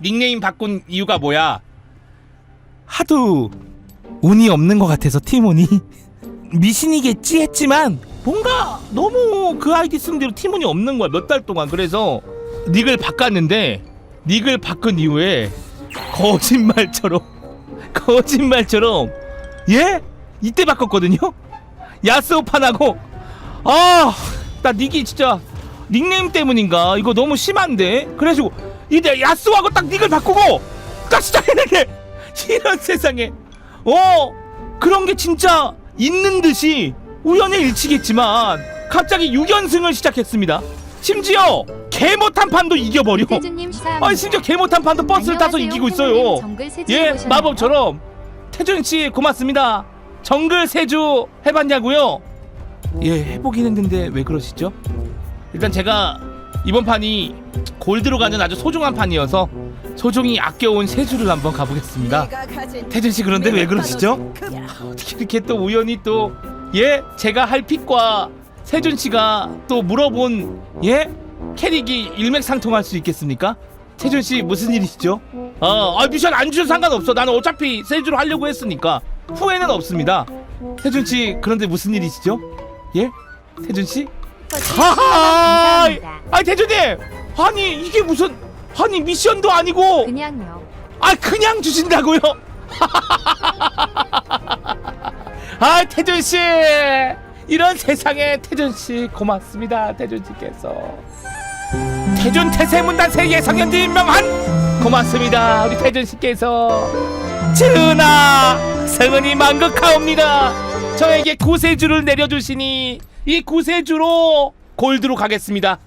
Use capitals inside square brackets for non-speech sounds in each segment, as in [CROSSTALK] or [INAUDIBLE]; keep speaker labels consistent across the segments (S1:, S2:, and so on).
S1: 닉네임 바꾼 이유가 뭐야? 하도 운이 없는 것 같아서 팀원이 [LAUGHS] 미신이겠지 했지만 뭔가 너무 그 아이디 쓰는 대로 팀원이 없는 거야 몇 달 동안 그래서 닉을 바꿨는데 닉을 바꾼 이후에 거짓말처럼 [LAUGHS] 거짓말처럼 예? 이때 바꿨거든요? 야스오판하고 아나 닉이 진짜 닉네임 때문인가 이거 너무 심한데 그래가지고 이제 야스오하고 딱 닉을 바꾸고 딱 시작했는데 [LAUGHS] 이런 세상에 어 그런 게 진짜 있는 듯이 우연의 일치겠지만 갑자기 6연승을 시작했습니다 심지어 개 못한 판도 이겨버려 아니 심지어 개 못한 판도 버스를 타서 이기고 있어요 예? 마법처럼 태준 씨 고맙습니다. 정글 세주 해봤냐고요? 예 해보긴 했는데 왜 그러시죠? 일단 제가 이번 판이 골드로 가는 아주 소중한 판이어서 소중히 아껴온 세주를 한번 가보겠습니다. 태준 씨 그런데 왜 그러시죠? 어떻게 이렇게 또 우연히 또 예 제가 할 픽과 세준 씨가 또 물어본 예 캐릭이 일맥상통할 수 있겠습니까? 태준 씨 무슨 일이시죠? 어, 아, 미션 안 주셔도 상관없어. 나는 어차피 세주로 하려고 했으니까 후회는 없습니다. 태준 씨 그런데 무슨 일이시죠? 예? 태준 씨? 하하! 아니 태준님, 아니 이게 무슨 아니 미션도 아니고
S2: 그냥요.
S1: 아 그냥 주신다고요? 아 태준 씨 이런 세상에 태준 씨 고맙습니다 태준 씨께서 태준 태세문단 세계 성현지 임명한 고맙습니다 우리 태준 씨께서 전하 성은이 만극하옵니다 저에게 구세주를 내려주시니 이 구세주로 골드로 가겠습니다.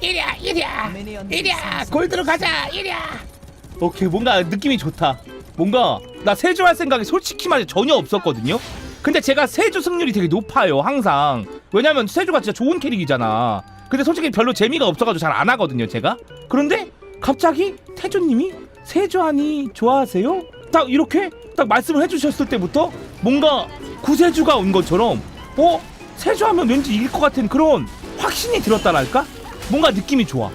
S1: 이랴 이랴 이랴 골드로 가자 이랴 오케이 뭔가 느낌이 좋다. 뭔가 나 세주 할 생각이 솔직히 말해 전혀 없었거든요. 근데 제가 세주 승률이 되게 높아요 항상. 왜냐면 세주가 진짜 좋은 캐릭이잖아. 근데 솔직히 별로 재미가 없어가지고 잘 안 하거든요 제가. 그런데 갑자기 태주님이 세주하니 좋아하세요? 딱 이렇게 딱 말씀을 해주셨을 때부터 뭔가 구세주가 온 것처럼 어? 세주하면 왠지 이길 것 같은 그런 확신이 들었다랄까? 뭔가 느낌이 좋아.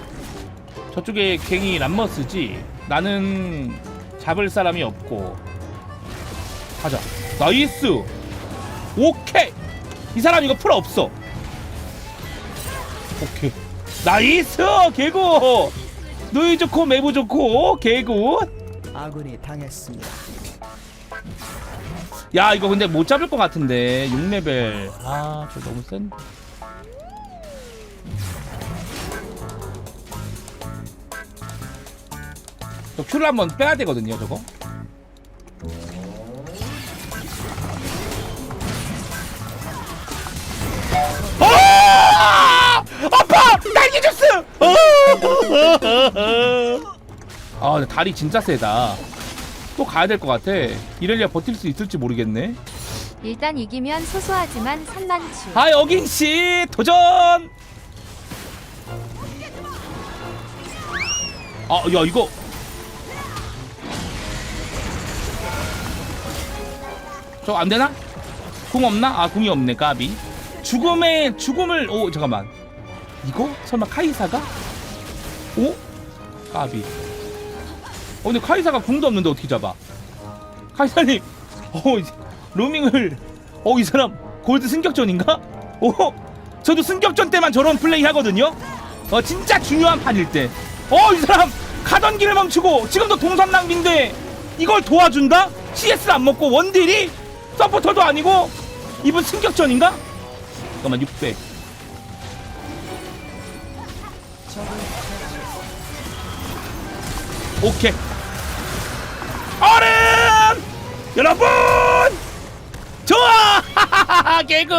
S1: 저쪽에 갱이 람머스지. 나는 잡을 사람이 없고. 가자. 나이스! 오케이! 이 사람 이거 풀 없어. 오케이. 나이스! 개구! 누이 좋고 매부 좋고 개구
S3: 아군이 당했습니다.
S1: 야 이거 근데 못 잡을 것 같은데 6레벨 아저 너무 센데 저 큐를 한번 빼야 되거든요 저거 아! 아파! 날개 주스! [LAUGHS] 아 근데 다리 진짜 세다 또 가야 될 것 같아 이렐리아 버틸 수 있을지 모르겠네
S2: 일단 이기면 소소하지만 산만추.
S1: 아 여긴 씨 도전 아 야 이거 저 안되나? 궁 없나? 아 궁이 없네 까비 죽음의 죽음을 오 잠깐만 이거? 설마 카이사가? 오? 까비 어 근데 카이사가 궁도 없는데 어떻게 잡아 카이사님 어 로밍을 어 이 사람 골드 승격전인가? 어 저도 승격전 때만 저런 플레이 하거든요 어 진짜 중요한 판일 때 어 이 사람 가던 길을 멈추고 지금도 동선 낭비인데 이걸 도와준다? CS를 안 먹고 원딜이 서포터도 아니고 이분 승격전인가? 잠깐만 600 오케이 얼음 여러분! 좋아! [LAUGHS] 개그!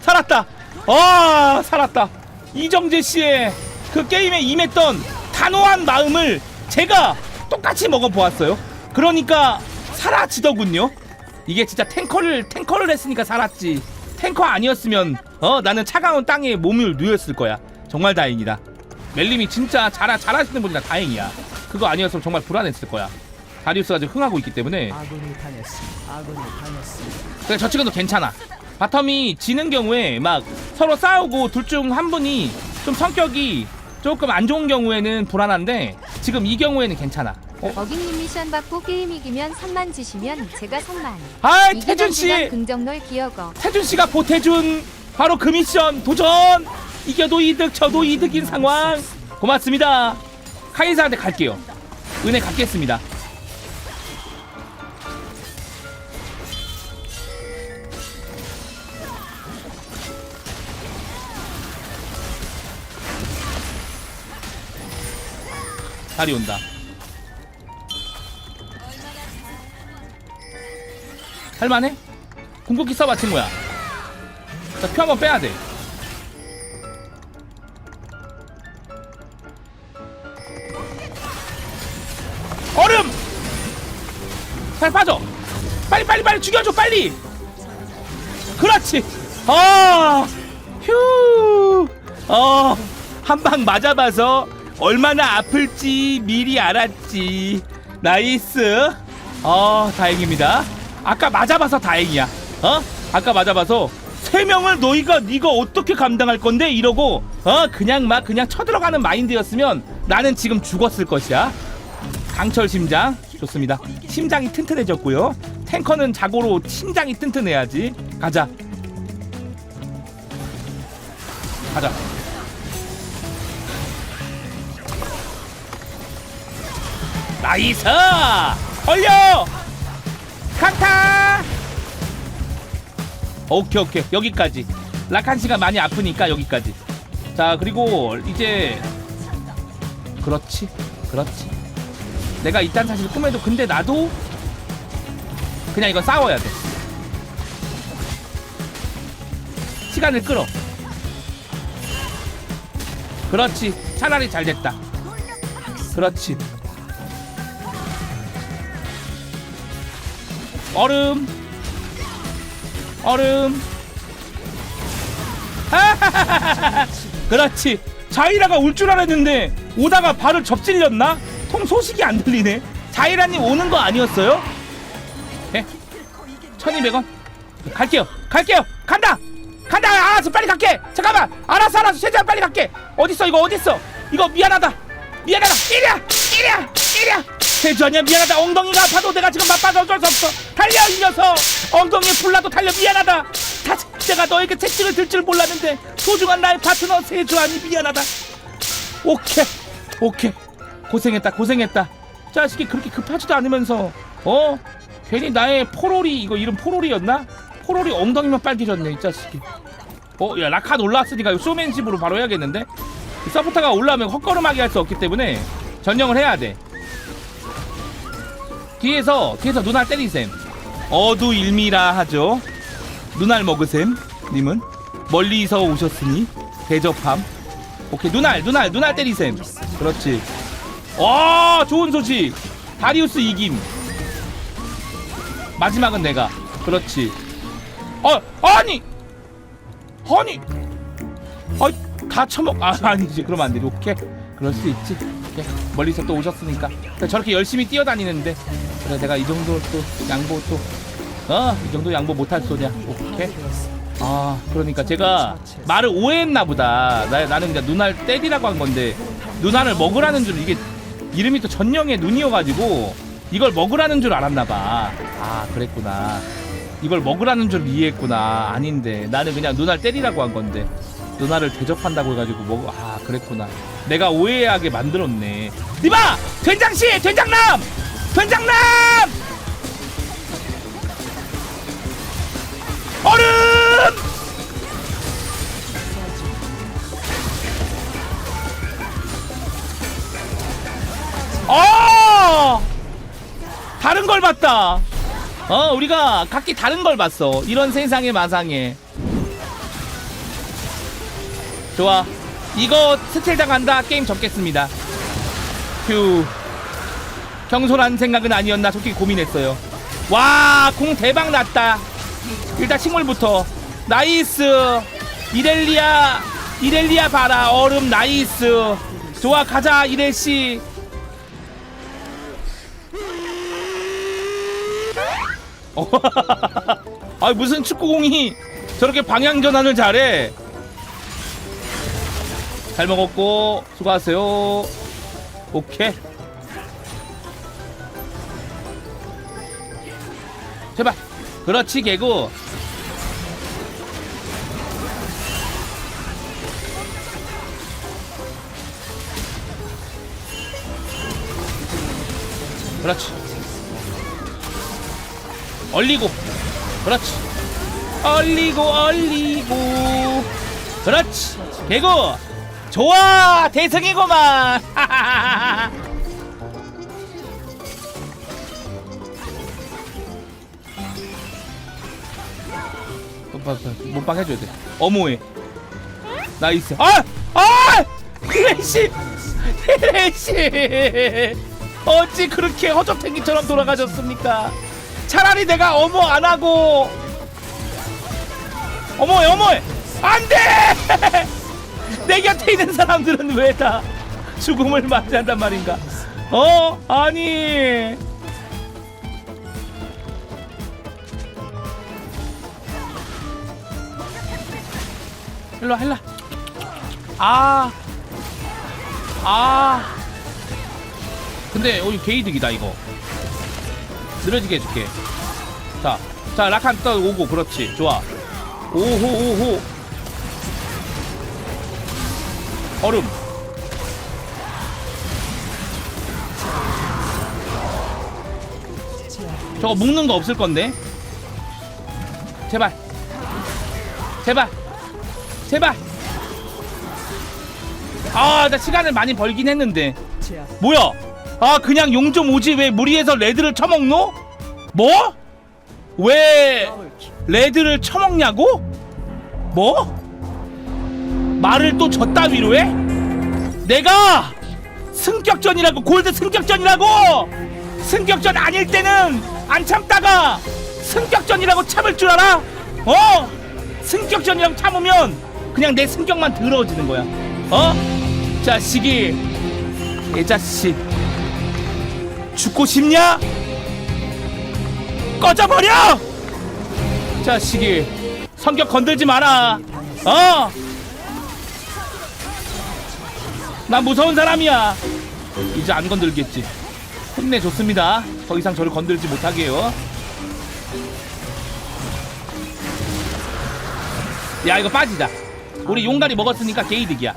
S1: 살았다. 아 살았다. 이정재 씨의 그 게임에 임했던 단호한 마음을 제가 똑같이 먹어보았어요. 그러니까 사라지더군요. 이게 진짜 탱커를 탱커를 했으니까 살았지. 탱커 아니었으면 어 나는 차가운 땅에 몸을 누였을 거야. 정말 다행이다. 멜림이 진짜 잘 잘하시는 분이라 다행이야. 그거 아니었으면 정말 불안했을 거야 다리우스가 지금 흥하고 있기 때문에. 그래 저 친구도 괜찮아 바텀이 지는 경우에 막 서로 싸우고 둘 중 한 분이 좀 성격이 조금 안 좋은 경우에는 불안한데 지금 이 경우에는 괜찮아. 어?
S2: 어깅님 미션 받고 게임 이기면 선만 지시면 제가 선만.
S1: 아
S2: 이기면
S1: 태준
S2: 제가
S1: 씨,
S2: 긍정놀 기어거.
S1: 태준 씨가 보태준 바로 그 미션 도전. 이겨도 이득, 저도 이득인 상황. 고맙습니다. 카이사한테 갈게요. 은혜 갚겠습니다. 다리 온다. 할만해? 궁극기 써봐 친구야. 자, 표 한번 빼야 돼. 얼음! 잘 빠져! 빨리 빨리 빨리 죽여줘 빨리! 그렇지! 아! 휴! 어, 한 방 맞아봐서 얼마나 아플지 미리 알았지. 나이스. 어, 다행입니다. 아까 맞아봐서 다행이야. 어? 아까 맞아봐서 세 명을 너희가 네가 어떻게 감당할 건데 이러고 어 그냥 막 그냥 쳐들어가는 마인드였으면 나는 지금 죽었을 것이야. 강철 심장 좋습니다. 심장이 튼튼해졌고요. 탱커는 자고로 심장이 튼튼해야지. 가자. 가자. 나이스! 올려! 강타! 오케이 오케이. 여기까지. 라칸 씨가 많이 아프니까 여기까지. 자 그리고 이제 그렇지 그렇지. 내가 이딴 사실 꿈에도 근데 나도 그냥 이건 싸워야 돼. 시간을 끌어. 그렇지. 차라리 잘 됐다. 그렇지 얼음. 얼음. [LAUGHS] 그렇지. 자이라가 올 줄 알았는데 오다가 발을 접질렸나? 통 소식이 안 들리네. 자이라님 오는 거 아니었어요? 예? 1200원. 갈게요. 갈게요. 간다. 간다. 알았어 빨리 갈게. 잠깐만. 알았어 알았어 최대한 빨리 갈게. 어딨어? 이거 어딨어? 이거 미안하다. 미안하다. 이리야 이리야 이리야 세주 아니야 미안하다. 엉덩이가 아파도 내가 지금 바빠서 어쩔 수 없어. 달려 이 녀석. 엉덩이에 불나도 달려. 미안하다. 다시 내가 너에게 채찍을 들 줄 몰랐는데 소중한 나의 파트너 세주 아니 미안하다. 오케이. 오케이. 고생했다. 고생했다. 자식이 그렇게 급하지도 않으면서 어? 괜히 나의 포로리 이거 이름 포로리였나? 포로리 엉덩이만 빨개졌네 이 자식이. 어야 라칸 올라왔으니까 이거 쇼맨십으로 바로 해야겠는데? 이 서포터가 올라오면 헛걸음하게 할 수 없기 때문에 전령을 해야 돼 뒤에서 뒤에서 눈알 때리셈. 어두 일미라 하죠. 눈알 먹으셈 님은. 멀리서 오셨으니 대접함. 오케이 눈알 눈알 눈알 때리셈. 그렇지. 와 좋은 소식. 다리우스 이김. 마지막은 내가. 그렇지. 어 아니! 아니! 아다 처먹 아 아니지. 그러면 안 되지. 오케이 그럴 수 있지. 멀리서 또 오셨으니까. 그래, 저렇게 열심히 뛰어다니는데 그래 내가 이 정도 또 양보 또 어 이 정도 양보 못할 소냐 오케이? 아 그러니까 제가 말을 오해했나 보다. 나, 나는 그냥 눈알 때리라고 한 건데 눈알을 먹으라는 줄 이게 이름이 또 전령의 눈이어가지고 이걸 먹으라는 줄 알았나 봐 아 그랬구나. 이걸 먹으라는 줄 이해했구나. 아닌데 나는 그냥 눈알 때리라고 한 건데 누나를 대접한다고 해가지고 먹어 아 그랬구나. 내가 오해하게 만들었네. 니봐 된장씨! 된장남! 된장남! 얼음! 어! 다른 걸 봤다. 어 우리가 각기 다른 걸 봤어. 이런 세상의 마상에 좋아. 이거 스틸 당한다. 게임 접겠습니다. 휴. 경솔한 생각은 아니었나 솔직히 고민했어요. 와 공 대박 났다. 일단 식물부터. 나이스. 이렐리아 이렐리아 봐라. 얼음 나이스. 좋아 가자 이렐씨. 어, [LAUGHS] 아 무슨 축구공이 저렇게 방향 전환을 잘해. 잘 먹었고 수고하세요. 오케이. 제발. 그렇지 개구. 그렇지. 얼리고. 그렇지. 얼리고 얼리고. 그렇지. 개구. 좋아. 대승이고만. [LAUGHS] 몸빵 해줘야 돼. 어머해. 나이스. 아! 아! 크래시! 크래시! 어찌 그렇게 허접탱이처럼 돌아가셨습니까? 차라리 내가 어머 안 하고 어머 어머 안돼 [LAUGHS] 내 곁에 있는 사람들은 왜 다 죽음을 맞이한단 말인가 어 아니 일로 와 일로 와. 아. 아. 근데 여기 개이득이다 이거. 느려지게 해줄게. 자, 자 라칸 떠 오고 그렇지. 좋아. 오호 오호. 얼음. 저거 묶는 거 없을 건데. 제발. 제발. 제발. 아, 나 시간을 많이 벌긴 했는데. 뭐야? 아, 그냥 용좀 오지 왜 무리해서 레드를 처먹노? 뭐? 왜 레드를 처먹냐고? 뭐? 말을 또 저따위로 해? 내가 승격전이라고 골드 승격전이라고 승격전 아닐 때는 안 참다가 승격전이라고 참을 줄 알아? 어? 승격전이라고 참으면 그냥 내 승격만 더러워지는 거야 어? 자식이 이 자식 죽고 싶냐? 꺼져버려! 자식이 성격 건들지 마라 어? 나 무서운 사람이야. 이제 안 건들겠지. 혼내줬습니다. 더 이상 저를 건들지 못하게요. 야 이거 빠지자. 우리 용가리 먹었으니까 게이득이야.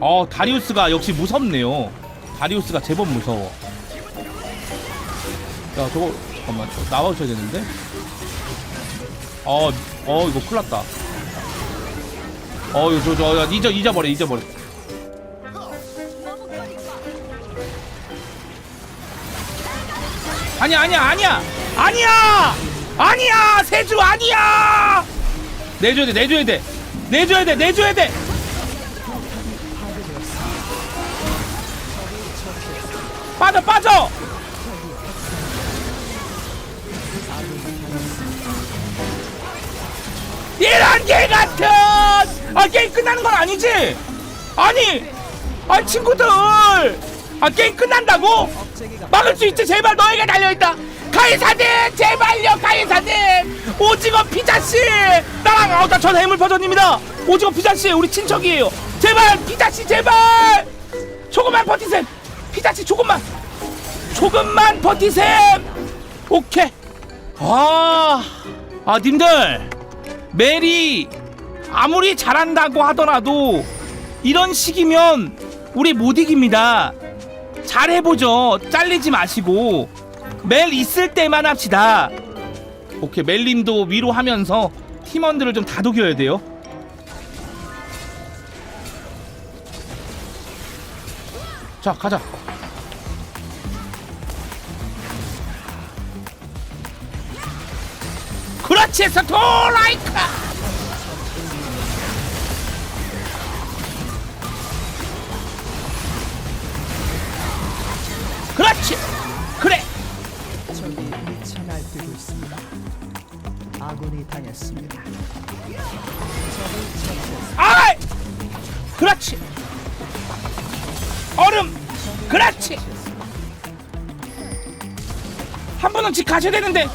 S1: 어 다리우스가 역시 무섭네요. 다리우스가 제법 무서워. 야 저거 잠깐만. 저 나와줘야 되는데? 어, 어 이거 큰일 났다. 어 이거 저, 저, 야, 잊어, 잊어버려 잊어버려 아니야 아니야 아니야. 아니야! 아니야! 세주 아니야! 내줘야 돼 내줘야 돼. 내줘야 돼 내줘야 돼. 빠져 빠져! 이런 개 같은! 아 게임 끝나는 건 아니지? 아니 아 친구들! 아 게임 끝난다고 막을 수 있지. 제발 너에게 달려있다. 가이사님 제발요 가이사님. 오징어 피자씨. 나랑 어나 전 해물 버전입니다. 오징어 피자씨 우리 친척이에요. 제발 피자씨 제발. 조금만 버티셈. 피자씨 조금만. 조금만 버티셈. 오케이. 아, 아 님들. 메리 아무리 잘한다고 하더라도 이런 식이면 우리 못 이깁니다 잘해보죠. 잘리지 마시고 멜 있을 때만 합시다. 오케이 멜님도 위로하면서 팀원들을 좀 다독여야 돼요. 자 가자. 그렇지 스토라이카.
S3: 적이 미쳐 날뛰고 있습니다. 아군이 당했습니다.
S1: 아이! 그렇지. 얼음. 그렇지. 한 분은 집 가셔야 되는데.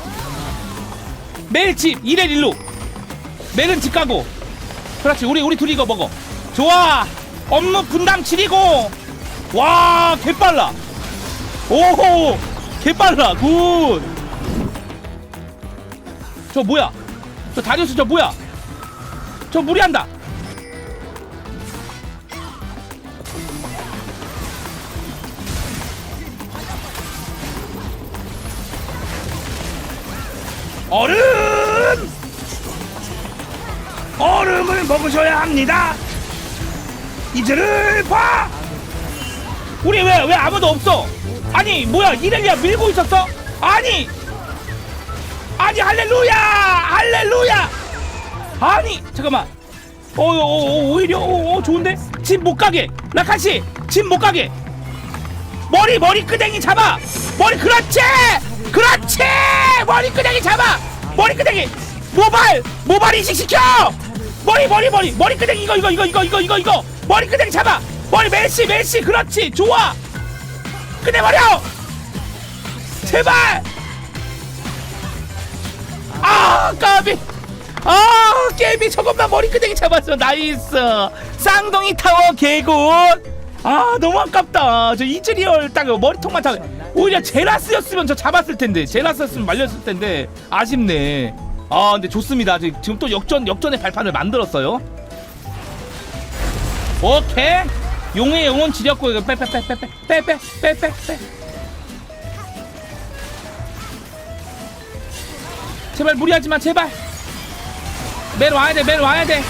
S1: 매일 집 1일 1로. 맥은 집 가고 그렇지 우리 우리 둘이 이거 먹어 좋아 업무 분담 7이고 와 개빨라 오호 개빨라 굿 저 뭐야? 저 다리우스 저 뭐야? 저 무리한다. 얼음! 얼음을 먹으셔야 합니다. 이제를 봐! 우리 왜 왜 아무도 없어 아니 뭐야 이렐리아 밀고 있었어? 아니! 아니 할렐루야! 할렐루야! 아니 잠깐만. 어, 어, 어 오히려 어, 어, 좋은데? 집 못 가게. 라카시 집 못 가게. 머리 머리 끄댕이 잡아! 머리 그렇지! 그렇지! 머리 끄댕이 잡아! 머리 끄댕이! 모발 모발 인식 시켜! 머리 머리 머리 머리 끄댕이 이거 이거 이거 이거 이거 이거 머리 끄댕이 잡아! 머리 메시 메시 그렇지! 좋아 끝내버려! 제발! 아 까비! 아 게임이 저것만 머리 끄댕이 잡았어. 나이스. 쌍둥이 타워 개굿. 아 너무 아깝다. 저 이즈리얼 딱 머리통만 타 오히려 제라스였으면 저 잡았을 텐데. 제라스였으면 말렸을 텐데. 아쉽네. 아 근데 좋습니다. 지금 또 역전 역전의 발판을 만들었어요. 오케이 용의 영혼 지렸고 이거 빼빼빼빼빼빼빼빼빼빼. 제발 무리하지 마 제발. 맨 와야 돼맨 와야 돼.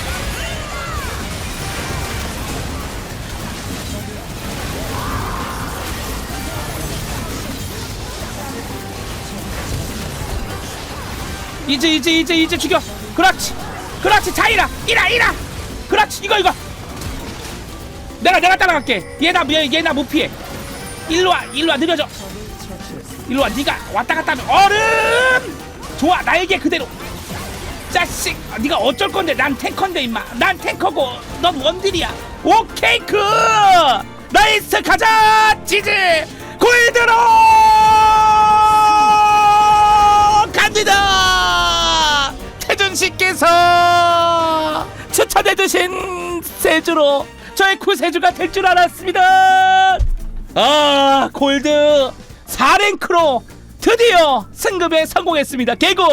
S1: 이제 이제 이제 이제 죽여. 그렇지. 그렇지. 자이라 이라 이라. 그렇지. 이거 이거 내가 내가 따라갈게. 얘나 얘, 얘나 못 피해. 일로 와 일로 와 느려져. 일로 와 네가 왔다 갔다 하면 얼음! 좋아 날개 그대로. 자식 아, 네가 어쩔 건데? 난 탱커인데 임마. 난 탱커고 넌 원딜이야. 오케이 그! 나이스 가자! 지지! 골드로! 갑니다! 태준 씨께서 추천해주신 세주로 저의 구세주가 될 줄 알았습니다. 아 골드 4랭크로 드디어 승급에 성공했습니다. 개구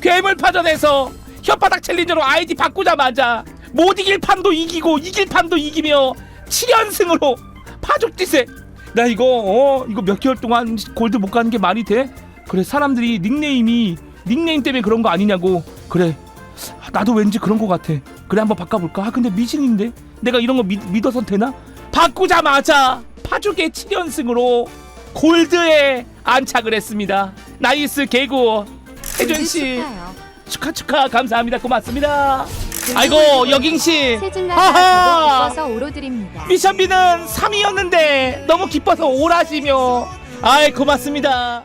S1: 괴물파전에서 혓바닥 챌린저로 아이디 바꾸자마자 못 이길 판도 이기고 이길 판도 이기며 7연승으로 파죽지세 나 이거 어 이거 몇 개월 동안 골드 못 가는 게 말이 돼? 그래 사람들이 닉네임이 닉네임 때문에 그런 거 아니냐고. 그래 아, 나도 왠지 그런 거 같아. 그래 한번 바꿔볼까? 아 근데 미신인데? 내가 이런 거 믿, 믿어서 되나? 바꾸자마자 파죽의 7연승으로 골드에 안착을 했습니다. 나이스 개구 혜준씨.
S2: 축하요.
S1: 축하 축하. 감사합니다. 고맙습니다. 아이고 여긴씨.
S2: 세줄라가
S1: 하하. 미션비는 3이었는데 너무 기뻐서 오라시며. 아이 고맙습니다